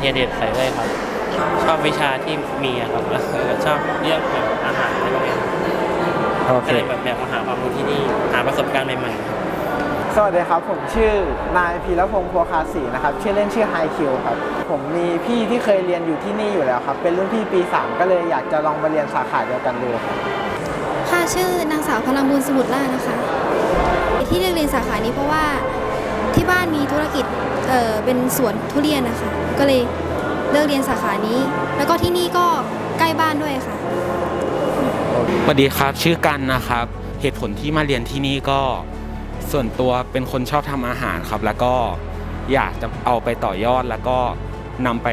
ทียเด็ดใส่เลยครับ ชอบวิชาที่มีอะครับแล้วก็ชอบเรื่องแบบอาหารในโรงเรียนโอเคก็เลยแบบอยากมาหาความรู้ที่นี่หาประสบการณ์ใหม่ๆครับสวัสดีครับ ผมชื่อนายพีรพงศ์พัวคาสีนะครับชื่อเล่นชื่อไฮคิวครับ ผมมีพี่ที่เคยเรียนอยู่ที่นี่อยู่แล้วครับ เป็นรุ่นพี่ปี 3 ก็เลยอยากจะลองมาเรียนสาขาเดียวกันดูครับค่ะชื่อนางสาวพลังบุญสมุทรล่าชนะคะ ที่เลือกเรียนสาขานี้เพราะว่า ที่บ้านมีธุรกิจเอ่อเป็นสวนทุเรียนนะคะ ก็เลยเลือกเรียนสาขานี้ แล้วก็ที่นี่ก็ใกล้บ้านด้วยค่ะ สวัสดีครับชื่อกันนะครับ เหตุผลที่มาเรียนที่นี่ก็ส่วนตัวเป็นคนชอบทำอาหารครับ แล้วก็อยากจะเอาไปต่อยอดแล้วก็นำไป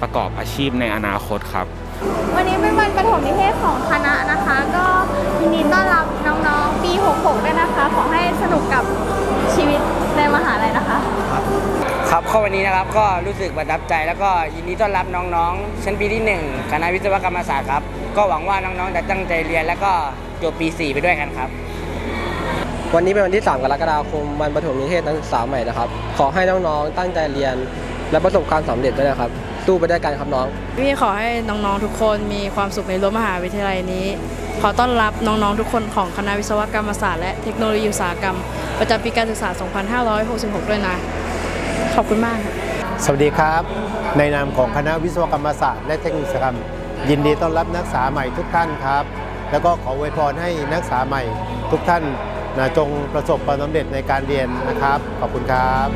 ประกอบอาชีพในอนาคตครับ วันนี้เป็นวันประถมนิเทศของคณะนะคะ ก็ยินดีต้อนรับน้องๆ ปี 66 ด้วยนะคะ ขอให้สนุกกับ ครับข้อวันนี้นะครับก็รู้สึกประทับใจแล้วก็ยินดีต้อนรับน้องๆ ชั้นปีที่ 1 คณะวิศวกรรมศาสตร์ครับ ก็หวังว่าน้องๆ จะตั้งใจเรียนแล้วก็จบปี 4 ไปด้วยกันครับ วันนี้เป็นวันที่ 3 กรกฎาคมวันประถมนิเทศนักศึกษาใหม่นะครับ ขอให้น้องๆ ตั้งใจเรียนและประสบความสำเร็จด้วยนะครับ สู้ไปด้วยกันครับน้อง พี่ขอให้น้องๆทุกคนมีความสุขในรั้วมหาวิทยาลัยนี้ ขอต้อนรับน้องๆทุกคนของคณะวิศวกรรมศาสตร์และเทคโนโลยีอุตสาหกรรม ประจำปีการศึกษา 2566 ด้วยนะ ขอบคุณมากค่ะสวัสดีครับ ในนามของคณะวิศวกรรมศาสตร์และเทคนิคกรรม ยินดีต้อนรับนักศึกษาใหม่ทุกท่านครับ แล้วก็ขออวยพรให้นักศึกษาใหม่ทุกท่านนะจงประสบความสำเร็จในการเรียนนะครับ ขอบคุณครับ